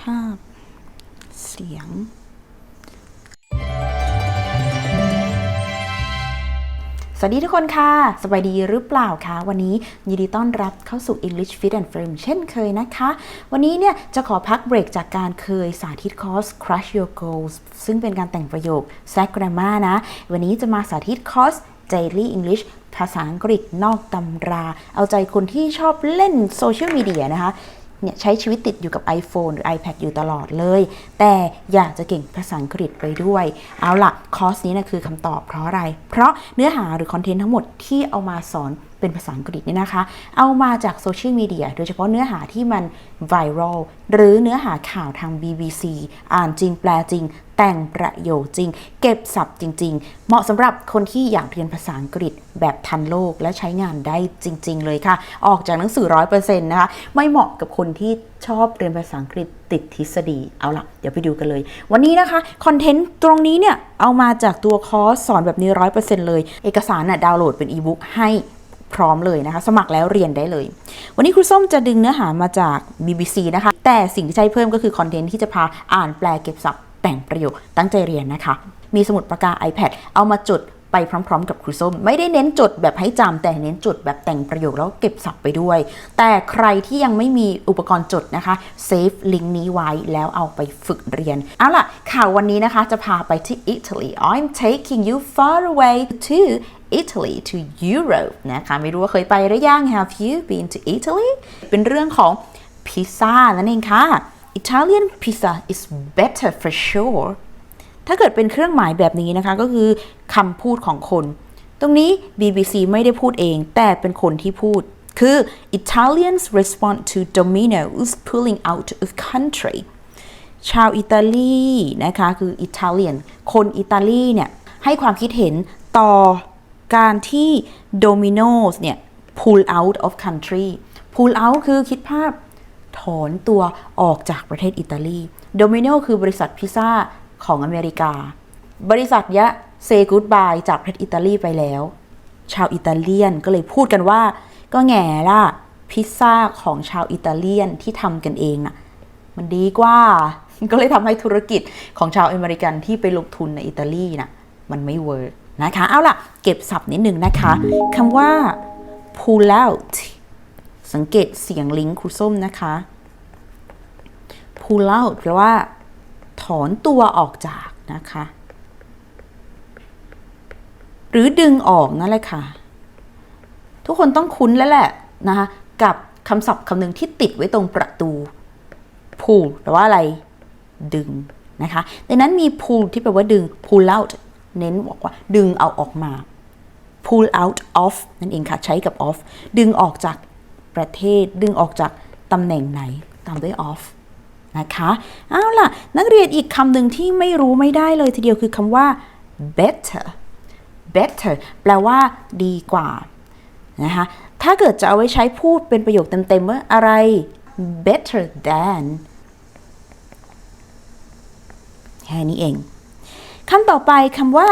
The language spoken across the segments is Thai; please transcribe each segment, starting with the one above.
ภาพ เสียง สวัสดีทุกคนค่ะ สบายดีหรือเปล่าคะวันนี้ยินดีต้อนรับเข้าสู่ English Fit and Firm เช่นเคยนะคะ วันนี้เนี่ยจะขอพักเบรกจากการเคยสาธิตคอร์ส Crush Your Goals ซึ่งเป็นการแต่งประโยค s a g Grammar นะ วันนี้จะมาสาธิตคอร์ส Daily English ภาษาอังกฤษนอกตำรา เอาใจคนที่ชอบเล่นโซเชียลมีเดียนะคะ เนี่ยใช้ชีวิตติดอยู่กับ iPhone หรือ iPad อยู่ตลอดเลย แต่อยากจะเก่งภาษาอังกฤษไปด้วย เอาล่ะคอร์สนี้นะคือคำตอบเพราะอะไร เพราะเนื้อหาหรือคอนเทนต์ทั้งหมดที่เอามาสอน เป็นภาษาอังกฤษเนี่ยนะคะ เอามาจากโซเชียลมีเดียโดยเฉพาะเนื้อหาที่มันไวรัลหรือเนื้อหาข่าวทาง BBC อ่านจริงแปลจริง แต่งประโยคจริง เก็บศัพท์จริง ๆ เหมาะสำหรับคนที่อยากเรียนภาษาอังกฤษแบบทันโลกและใช้งานได้จริง ๆ เลยค่ะ ออกจากหนังสือร้อยเปอร์เซ็นต์นะคะ ไม่เหมาะกับคนที่ชอบเรียนภาษาอังกฤษติดทฤษฎี เอาล่ะ เดี๋ยวไปดูกันเลย วันนี้นะคะ คอนเทนต์ตรงนี้เนี่ย เอามาจากตัวคอร์สสอนแบบนี้ร้อยเปอร์เซ็นต์เลย เอกสารน่ะดาวน์โหลดเป็นอีบุ๊กให้ พร้อมเลยนะคะ สมัครแล้วเรียนได้เลย วันนี้ครูส้มจะดึงเนื้อหามาจาก BBC นะคะ แต่สิ่งที่ใช้เพิ่มก็คือคอนเทนต์ที่จะพาอ่านแปลเก็บศัพท์แต่งประโยคตั้งใจเรียนนะคะ มีสมุดปากกา iPad เอามาจด ไปพร้อม ๆ กับครูส้ม ไม่ได้เน้นจดแบบให้จำแต่เน้นจดแบบแต่งประโยคแล้วเก็บศัพท์ไปด้วย แต่ใครที่ยังไม่มีอุปกรณ์จดนะคะเซฟลิงก์นี้ไว้แล้วเอาไปฝึกเรียน เอาล่ะ ข่าววันนี้นะคะจะพาไปที่ Italy I'm taking you far away to Italy to Europe นะคะไม่รู้ว่าเคยไปหรือยัง Have you been to Italy เป็นเรื่องของพิซซ่านั่นเองค่ะ Italian pizza is better for sure ถ้าเกิดเป็นเครื่องหมายแบบนี้นะคะ ก็คือคำพูดของคน ตรงนี้ BBC ไม่ได้พูดเอง แต่เป็นคนที่พูด คือ Italians respond to Domino's pulling out of country ชาวอิตาลีนะคะ คืออิตาเลียน คนอิตาลีเนี่ย ให้ความคิดเห็นต่อการที่ Domino's เนี่ย pull out of country pull out คือคิดภาพถอนตัวออกจากประเทศอิตาลี Domino คือบริษัทพิซซ่า ของอเมริกา บริษัทยะ say goodbye จากประเทศอิตาลีไปแล้ว ชาวอิตาเลียนก็เลยพูดกันว่า ก็แง่ล่ะ พิซซ่าของชาวอิตาเลียนที่ทำกันเองน่ะ มันดีกว่า ก็เลยทำให้ธุรกิจของชาวอเมริกันที่ไปลงทุนในอิตาลีน่ะ มันไม่เวิร์กนะคะ เอาล่ะ เก็บศัพท์นิดหนึ่งนะคะคำว่า pull out สังเกตเสียงลิงก์ครูส้มนะคะ pull out แปลว่า ถอนตัวออกจากนะคะ หรือดึงออกนั่นแหละค่ะ ทุกคนต้องคุ้นแล้วแหละนะคะกับคำศัพท์คำหนึ่งที่ติดไว้ตรงประตู pull แปลว่าอะไร ดึงนะคะดังนั้นมี pull ที่แปลว่าดึง pull out เน้นบอกว่าดึงเอาออกมา pull out of นั่นเองค่ะ ใช้กับ off ดึงออกจากประเทศ ดึงออกจากตำแหน่งไหน ตามด้วย off นะคะเอาล่ะ นักเรียนอีกคำหนึ่งที่ไม่รู้ไม่ได้เลยทีเดียวคือคำว่า better better แปลว่าดีกว่านะคะถ้าเกิดจะเอาไว้ใช้พูดเป็นประโยคเต็มๆว่าอะไร better than แค่นี้เองคำต่อไปคำว่า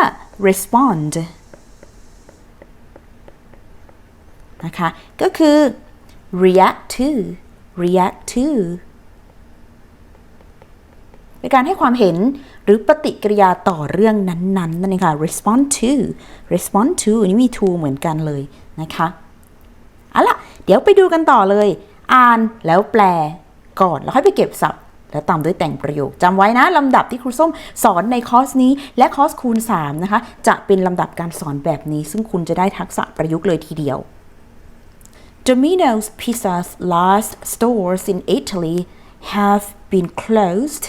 respond นะคะ ก็คือ react to react to เป็นการให้ความเห็นหรือปฏิกิริยาต่อเรื่องนั้นๆ นั่นเองค่ะ respond to respond to อันนี้มี to เหมือนกันเลยนะคะเอาล่ะ เดี๋ยวไปดูกันต่อเลย อ่านแล้วแปลก่อน แล้วค่อยไปเก็บศัพท์ แล้วตามด้วยแต่งประโยคจำไว้นะลำดับที่ครูส้มสอนในคอร์สนี้ และคอร์สคูณ 3 นะคะ จะเป็นลำดับการสอนแบบนี้ ซึ่งคุณจะได้ทักษะประยุกต์เลยทีเดียว Domino's Pizza's last stores in Italy have been closed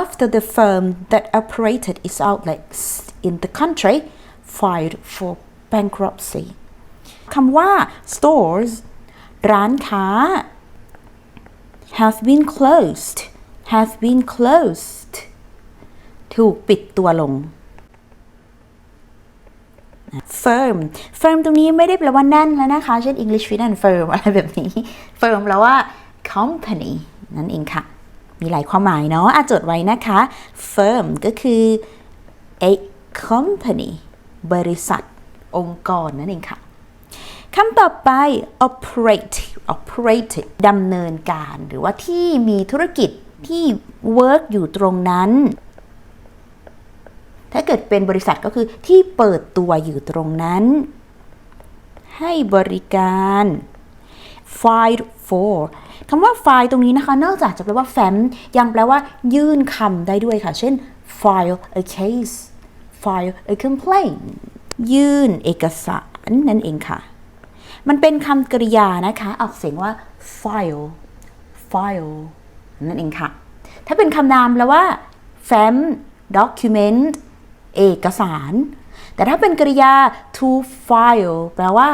after the firm that operated its outlets in the country filed for bankruptcy คำว่า stores ร้านค้า have been closed have been closed ถูกปิดตัวลง firm firm ตรงนี้ไม่ได้แปลว่าแน่นแล้วนะคะ เช่น English fit and firm อะไรแบบนี้ firm แปลว่า company นั่นเองค่ะ มีหลายความหมายเนาะอาจดไว้นะคะ firm ก็คือ a company บริษัท องค์กรนั่นเองค่ะคำต่อไป operate operate ดำเนินการ หรือว่าที่มีธุรกิจที่ work อยู่ตรงนั้น ถ้าเกิดเป็นบริษัทก็คือที่เปิดตัวอยู่ตรงนั้น ให้บริการ filed for คำว่า file ตรงนี้นะคะ นอกจากจะแปลว่าแฟ้มยังแปลว่า ยื่นคำได้ด้วยค่ะ เช่น file a case file a complaint ยื่นเอกสารนั่นเองค่ะ มันเป็นคำกริยานะคะ ออกเสียงว่า file file นั่นเองค่ะ ถ้าเป็นคำนามแปลว่าแฟ้ม document เอกสาร แต่ถ้าเป็นกริยา to file แปลว่า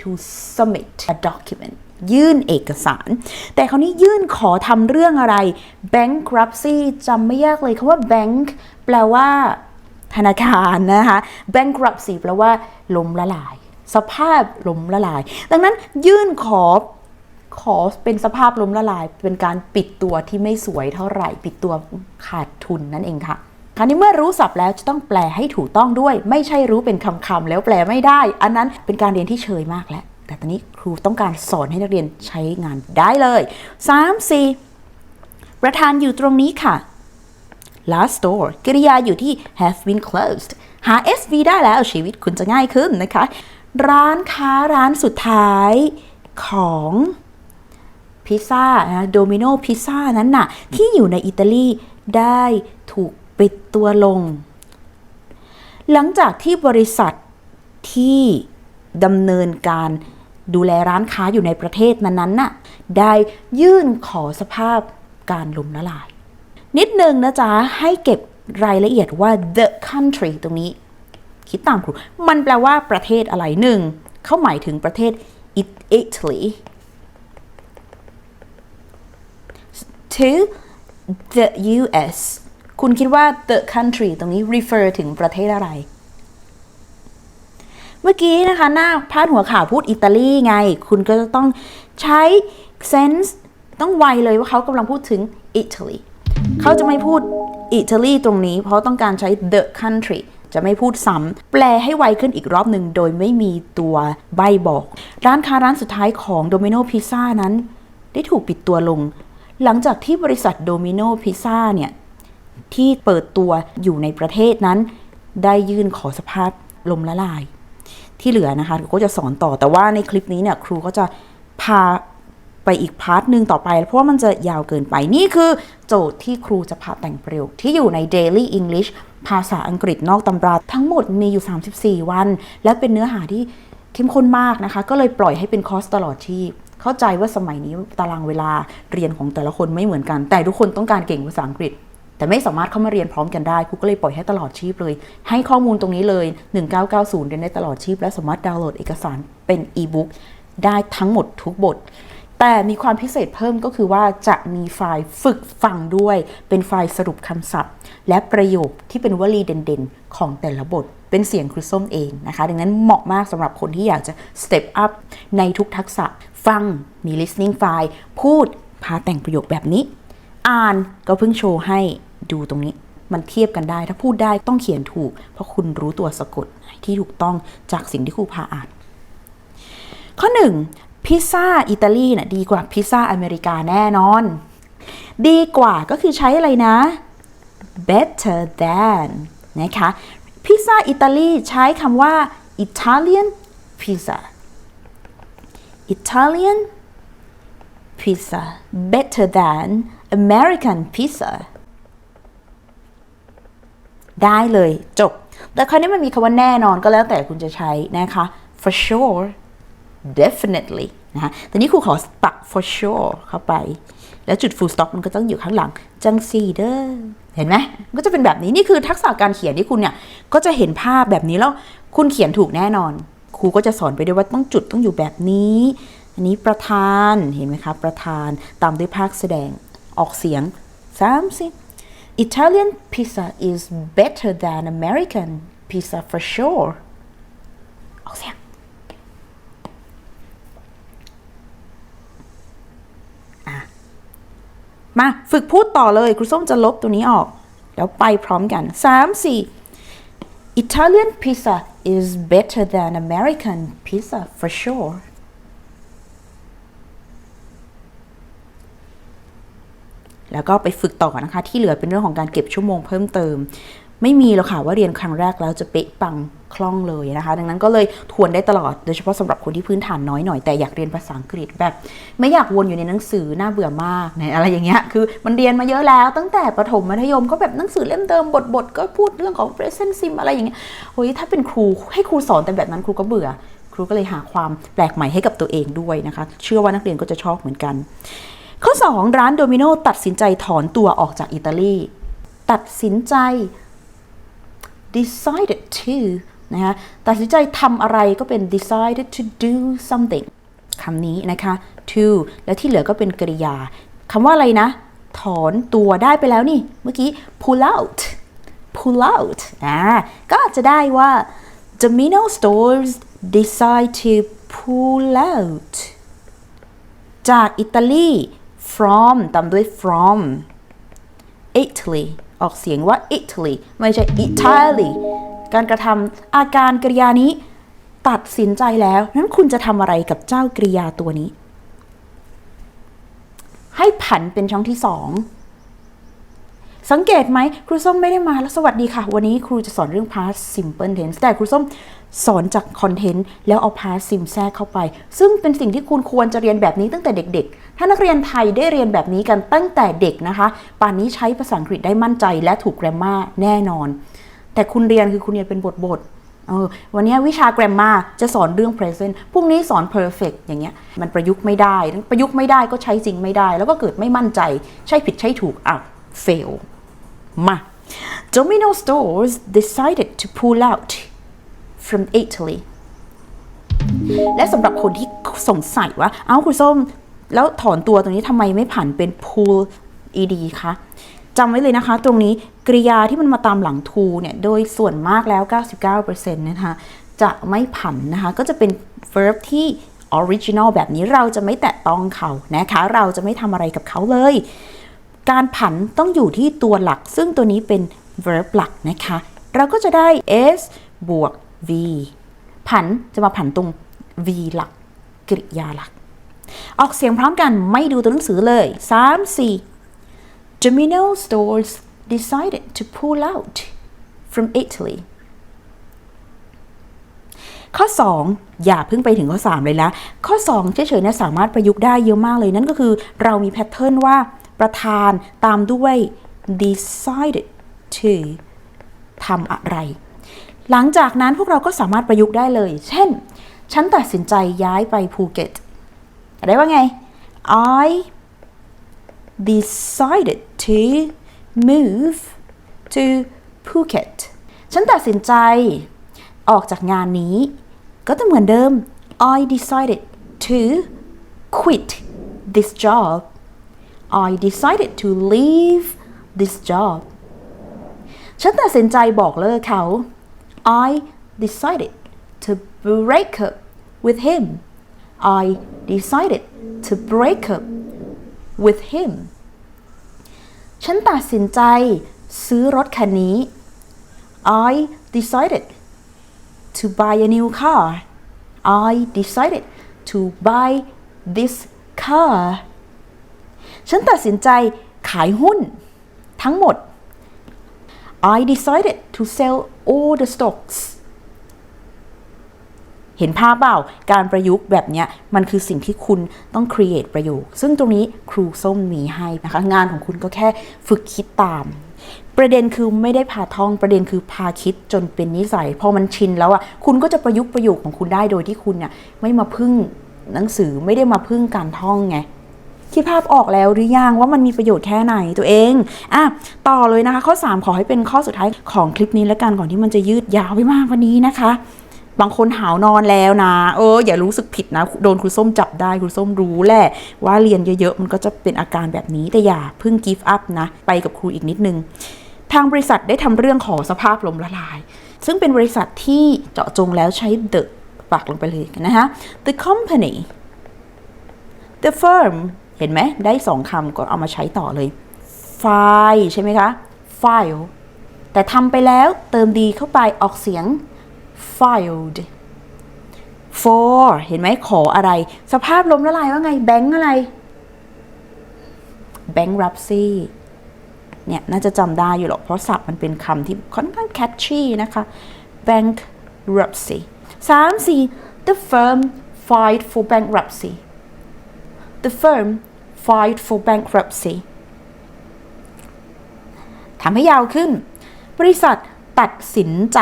to submit a document ยื่นเอกสาร แต่คราวนี้ยื่นขอทำเรื่องอะไร bankruptcy จำไม่ยากเลยคำว่า bank แปลว่า ธนาคารนะคะ bankruptcy แปลว่าล้มละลาย สภาพล้มละลาย ดังนั้นยื่นขอขอเป็นสภาพล้มละลาย เป็นการปิดตัวที่ไม่สวยเท่าไหร่ ปิดตัวขาดทุนนั่นเองค่ะคราวนี้เมื่อรู้ศัพท์แล้วจะต้องแปลให้ถูกต้องด้วย ไม่ใช่รู้เป็นคำๆแล้วแปลไม่ได้ อันนั้นเป็นการเรียนที่เชยมากแล้ว แต่ตอนนี้ครูต้องการสอนให้นักเรียนใช้งานได้เลย 3 4 ประธานอยู่ตรงนี้ค่ะ last store กริยาอยู่ที่ have been closed หา SV ได้แล้วชีวิตคุณจะง่ายขึ้นนะคะ ร้านค้าร้านสุดท้ายของพิซซ่านะโดมิโนพิซซ่านั้นน่ะ ที่อยู่ในอิตาลีได้ถูกปิดตัวลง หลังจากที่บริษัทที่ ดำเนินการดูแลร้านค้าอยู่ในประเทศนั้นๆน่ะได้ยื่นขอสภาพการล้มละลาย นิดนึงนะจ๊ะ ให้เก็บรายละเอียดว่า the country ตรงนี้ คิดตามครู มันแปลว่าประเทศอะไรหนึ่ง เขาหมายถึงประเทศ It- Italy two the US คุณคิดว่า the country ตรงนี้ refer ถึงประเทศอะไร เมื่อกี้นะคะหน้าพาดหัวข่าวพูดอิตาลีไง คุณก็จะต้องใช้ sense ต้องไวเลยว่าเขากำลังพูดถึง Italy เขาจะไม่พูดอิตาลีตรงนี้ เพราะต้องการใช้ the country จะไม่พูดซ้ำแปลให้ไวขึ้นอีกรอบหนึ่งโดยไม่มีตัวใบบอก ร้านค้าร้านสุดท้ายของ Domino Pizza นั้น ได้ถูกปิดตัวลง หลังจากที่บริษัท Domino Pizza เนี่ย ที่เปิดตัวอยู่ในประเทศนั้น ได้ยื่นขอสภาพลมละลาย ที่เหลือนะคะครูก็จะสอนต่อแต่ว่าในคลิปนี้เนี่ยครูก็จะพาไปอีกพาร์ทหนึ่งต่อไป เพราะว่ามันจะยาวเกินไปนี่คือโจทย์ที่ครูจะพาแต่งประโยคที่อยู่ใน Daily English ภาษาอังกฤษนอกตำราทั้งหมดมีอยู่ 34 วัน และเป็นเนื้อหาที่เข้มข้นมากนะคะ ก็เลยปล่อยให้เป็นคอร์สตลอดชีพเข้าใจว่าสมัยนี้ตารางเวลาเรียนของแต่ละคนไม่เหมือนกัน แต่ทุกคนต้องการเก่งภาษาอังกฤษ แต่ไม่สามารถเข้ามาเรียนพร้อมกันได้ครูก็เลยปล่อยให้ตลอดชีพเลย ให้ข้อมูลตรงนี้เลย 1990 เรียนได้ตลอดชีพ และสามารถดาวน์โหลดเอกสารเป็นอีบุ๊กได้ทั้งหมดทุกบท แต่มีความพิเศษเพิ่มก็คือว่าจะมีไฟล์ฝึกฟังด้วย เป็นไฟล์สรุปคำศัพท์ และประโยคที่เป็นวลีเด่นๆ ของแต่ละบท เป็นเสียงครูส้มเองนะคะ ดังนั้นเหมาะมากสำหรับคนที่อยากจะ step up ในทุกทักษะ ฟังมี listening ไฟล์พูดพาแต่งประโยคแบบนี้ อ่านก็เพิ่งโชว์ให้ดูตรงนี้ มันเทียบกันได้ ถ้าพูดได้ต้องเขียนถูก เพราะคุณรู้ตัวสะกดที่ถูกต้องจากสิ่งที่ครูพาอ่าน ข้อหนึ่งพิซซ่าอิตาลีน่ะดีกว่าพิซซ่าอเมริกาแน่นอน ดีกว่าก็คือใช้อะไรนะ better than นะคะพิซซ่าอิตาลีใช้คำว่า Italian pizza Italian pizza better than American pizza ได้เลยจบ แต่คราวนี้มันมีคำว่าแน่นอนก็แล้วแต่คุณจะใช้นะคะ for sure definitely นะคะแต่นี้ครูขอปัก for sure เข้าไป แล้วจุด full stop มันก็ต้องอยู่ข้างหลัง จังซีเดอร์เห็นไหมก็จะเป็นแบบนี้ นี่คือทักษะการเขียนที่คุณเนี่ย ก็จะเห็นภาพแบบนี้แล้ว คุณเขียนถูกแน่นอน ครูก็จะสอนไปด้วยว่าต้องจุดต้องอยู่แบบนี้ อันนี้ประธาน เห็นไหมคะ ประธาน ตามด้วยภาคแสดง ออกเสียงสามสิ Italian pizza is better than American pizza for sure ออกเสียง มาฝึกพูดต่อเลย ครูส้มจะลบตัวนี้ออก แล้วไปพร้อมกัน 3 4 Italian pizza is better than American pizza for sure แล้วก็ไปฝึกต่อนะคะ ที่เหลือเป็นเรื่องของการเก็บชั่วโมงเพิ่มเติม ไม่มีหรอกค่ะว่าเรียนครั้งแรกแล้วจะเป๊ะปังคล่องเลยนะคะ ดังนั้นก็เลยทวนได้ตลอดโดยเฉพาะสำหรับคนที่พื้นฐานน้อยหน่อยแต่อยากเรียนภาษาอังกฤษแบบ ไม่อยากวนอยู่ในหนังสือน่าเบื่อมากเนี่ยอะไรอย่างเงี้ยคือมันเรียนมาเยอะแล้ว ตั้งแต่ประถมมัธยมก็แบบหนังสือเล่มเดิมบทบทก็พูดเรื่องของ present sim อะไรอย่างเงี้ยโอ้ยถ้าเป็นครูให้ครูสอนแต่แบบนั้นครูก็เบื่อ ครูก็เลยหาความแปลกใหม่ให้กับตัวเองด้วยนะคะ เชื่อว่านักเรียนก็จะชอบเหมือนกัน ข้อ 2 ร้านโดมิโนตัดสินใจถอนตัวออกจากอิตาลี ตัดสินใจ decided to นะคะตัดสินใจทำอะไรก็เป็น decided to do something คำนี้นะคะ to และที่เหลือก็เป็นกริยาคำว่าอะไรนะ ถอนตัวได้ไปแล้วนี่ เมื่อกี้ pull out pull out อ่าก็จจะได้ว่า Domino stores decide to pull out จากอิตาลี from ตามด้วย from Italy ออกเสียงว่า Italy ไม่ใช่ Italy การกระทำอาการกริยานี้ ตัดสินใจแล้ว นั้นคุณจะทำอะไรกับเจ้ากริยาตัวนี้ ให้ผันเป็นช่องที่สองสังเกตไหมครูส้มไม่ได้มาแล้วสวัสดีค่ะ วันนี้ครูจะสอนเรื่อง past simple tense แต่ครูส้มสอนจากคอนเทนต์แล้วเอา past sim แทรกเข้าไป ซึ่งเป็นสิ่งที่คุณควรจะเรียนแบบนี้ตั้งแต่เด็ก ถ้านักเรียนไทยได้เรียนแบบนี้กันตั้งแต่เด็กนะคะ ป่านนี้ใช้ภาษาอังกฤษได้มั่นใจและถูก grammar แน่นอน แต่คุณเรียนคือคุณเรียนเป็นบทบทๆเออวันนี้วิชา grammar จะสอนเรื่อง present พรุ่งนี้สอน perfect อย่างเงี้ย มันประยุกต์ไม่ได้ ประยุกต์ไม่ได้ก็ใช้จริงไม่ได้ แล้วก็เกิดไม่มั่นใจ ใช่ผิดใช่ถูกอะ fail มา Domino stores decided to pull out from Italy และสำหรับคนที่สงสัยว่า เอ้าคุณส้ม แล้วถอนตัวตรงนี้ทำไมไม่ผันเป็น pull ed คะจำไว้เลยนะคะ ตรงนี้กริยาที่มันมาตามหลัง to เนี่ย โดยส่วนมากแล้ว 99%นะคะจะไม่ผันนะคะ ก็จะเป็น verb ที่ original แบบนี้เราจะไม่แตะต้องเขานะคะ เราจะไม่ทำอะไรกับเขาเลย การผันต้องอยู่ที่ตัวหลัก ซึ่งตัวนี้เป็น verb หลักนะคะ เราก็จะได้ s บวก v ผันจะมาผันตรง v หลักกริยาหลัก ออกเสียงพร้อมกันไม่ดูตัวหนังสือเลย 3 4 Domino stores decided to pull out from Italy ข้อ 2 อย่าเพิ่งไปถึงข้อ 3 เลยละข้อ 2 เฉยๆเนี่ยสามารถประยุกต์ได้เยอะมากเลย นั่นก็คือเรามีแพทเทิร์นว่าประธานตามด้วย decided to ทำอะไร หลังจากนั้นพวกเราก็สามารถประยุกต์ได้เลย เช่น ฉันตัดสินใจย้ายไปภูเก็ต ได้ว่าไง I decided to move to Phuket ฉันตัดสินใจออกจากงานนี้ ก็จะเหมือนเดิม I decided to quit this job I decided to leave this job ฉันตัดสินใจบอกเลิกเขา I decided to break up with him I decided to break up with him ฉันตัดสินใจซื้อรถคันนี้ I decided to buy a new car I decided to buy this car ฉันตัดสินใจขายหุ้น ทั้งหมด I decided to sell all the stocks เห็นภาพเปล่าการประยุกต์แบบเนี้ยมันคือสิ่งที่คุณต้อง create ประโยค ซึ่งตรงนี้ครูส้มมีให้นะคะ งานของคุณก็แค่ฝึกคิดตาม ประเด็นคือไม่ได้พาท่องประเด็นคือพาคิดจนเป็นนิสัย พอมันชินแล้วอะคุณก็จะประยุกต์ประโยคของคุณได้โดยที่คุณเนี่ยไม่มาพึ่งหนังสือไม่ได้มาพึ่งการท่องไงคิดภาพออกแล้วหรือยังว่ามันมีประโยชน์แค่ไหนตัวเองอะต่อเลยนะคะ ข้อ 3 ขอให้เป็นข้อสุดท้ายของคลิปนี้แล้วกันก่อนที่มันจะยืดยาวไปมากกว่านี้นะคะ บางคนหาวนอนแล้วนะ เออ อย่ารู้สึกผิดนะ โดนครูส้มจับได้ครูส้มรู้แหละว่าเรียนเยอะๆ มันก็จะเป็นอาการแบบนี้แต่อย่าเพิ่ง give up นะ ไปกับครูอีกนิดนึง ทางบริษัทได้ทำเรื่องขอสภาพลมละลาย ซึ่งเป็นบริษัทที่เจาะจงแล้วใช้ the ปักลงไปเลยนะคะ the company the firm เห็นไหมได้สองคำก็เอามาใช้ต่อเลย file ใช่ไหมคะ file แต่ทำไปแล้วเติมดีเข้าไปออกเสียง filed for เห็นไหมขออะไร สภาพล้มละลายว่าไง แบงค์อะไร bankruptcy เนี่ยน่าจะจำได้อยู่หรอก เพราะศัพท์มันเป็นคำที่ค่อนข้าง catchy นะคะ bankruptcy 3 4 the firm filed for bankruptcy the firm filed for bankruptcy ทำให้ยาวขึ้น บริษัท ตัดสินใจ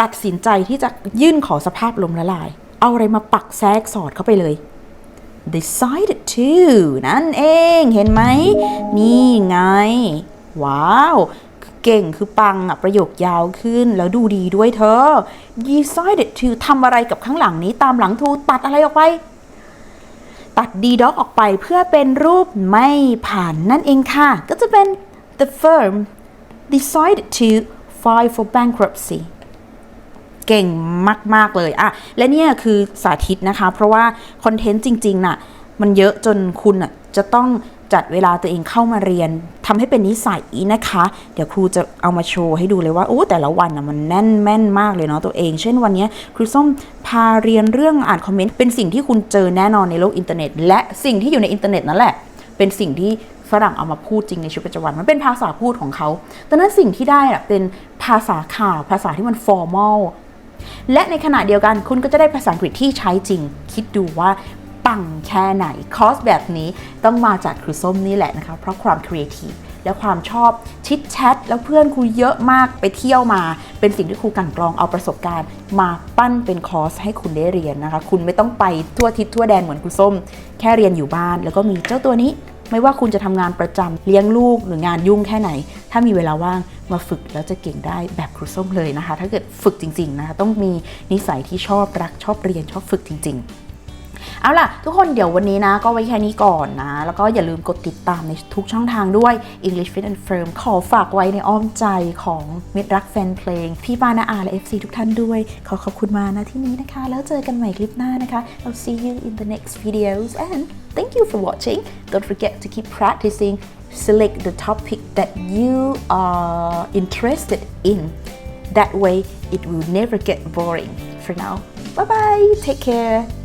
ตัดสินใจที่จะยื่นขอสภาพลมละลาย เอาอะไรมาปักแทรกสอดเข้าไปเลย decided to นั่นเองเห็นไหม นี่ไง ว้าว เก่งคือปังอะประโยคยาวขึ้นแล้วดูดีด้วยเธอ decided to ทำอะไรกับข้างหลังนี้ตามหลังทูตัดอะไรออกไป ตัด d doc ออกไปเพื่อเป็นรูปไม่ผ่านนั่นเองค่ะ ก็จะเป็น the firm decided to file for bankruptcy เก่งมาก ๆ เลยอะและเนี่ยคือสาธิตนะคะ เพราะว่าคอนเทนต์จริง ๆ น่ะ มันเยอะจนคุณน่ะจะต้องจัดเวลาตัวเองเข้ามาเรียนทำให้เป็นนิสัยนะคะ เดี๋ยวครูจะเอามาโชว์ให้ดูเลยว่าโอ้แต่ละวันน่ะมันแน่นแม่นมากเลยเนาะตัวเอง เช่นวันนี้ครูส้มพาเรียนเรื่องอ่านคอมเมนต์เป็นสิ่งที่คุณเจอแน่นอนในโลกอินเทอร์เน็ต และสิ่งที่อยู่ในอินเทอร์เน็ตนั่นแหละ เป็นสิ่งที่ ฝรั่งเอามาพูดจริงในชีวิตประจำวัน มันเป็นภาษาพูดของเขาดังนั้นสิ่งที่ได้อะเป็นภาษาข่าว ภาษาที่มัน formal และในขณะเดียวกันคุณก็จะได้ภาษาอังกฤษที่ใช้จริง คิดดูว่าปังแค่ไหน คอร์สแบบนี้ต้องมาจากครูส้มนี่แหละนะคะ เพราะความครีเอทีฟและความชอบชิดแชทแล้วเพื่อนครูเยอะมากไปเที่ยวมา เป็นสิ่งที่ครูกันกรองเอาประสบการณ์ มาปั้นเป็นคอร์สให้คุณได้เรียนนะคะ คุณไม่ต้องไปทั่วทิศทั่วแดนเหมือนครูส้ม แค่เรียนอยู่บ้าน แล้วก็มีเจ้าตัวนี้ ไม่ว่าคุณจะทำงานประจำเลี้ยงลูกหรืองานยุ่งแค่ไหน ถ้ามีเวลาว่างมาฝึกแล้วจะเก่งได้แบบครูส้มเลยนะคะ ถ้าเกิดฝึกจริงๆนะคะต้องมีนิสัยที่ชอบรักชอบเรียนชอบฝึกจริง ๆ เอาล่ะ ทุกคนเดี๋ยววันนี้นะ ก็ไว้แค่นี้ก่อนนะ แล้วก็อย่าลืมกดติดตามในทุกช่องทางด้วย English Fit and Firm ขอฝากไว้ในอ้อมใจของมิตรรักแฟนเพลง พี่ปานาอาและ FC ทุกท่านด้วย ขอขอบคุณมานะที่นี้นะคะ แล้วเจอกันใหม่คลิปหน้านะคะ I'll see you in the next videos and thank you for watching don't forget to keep practicing select the topic that you are interested in that way it will never get boring for now bye bye take care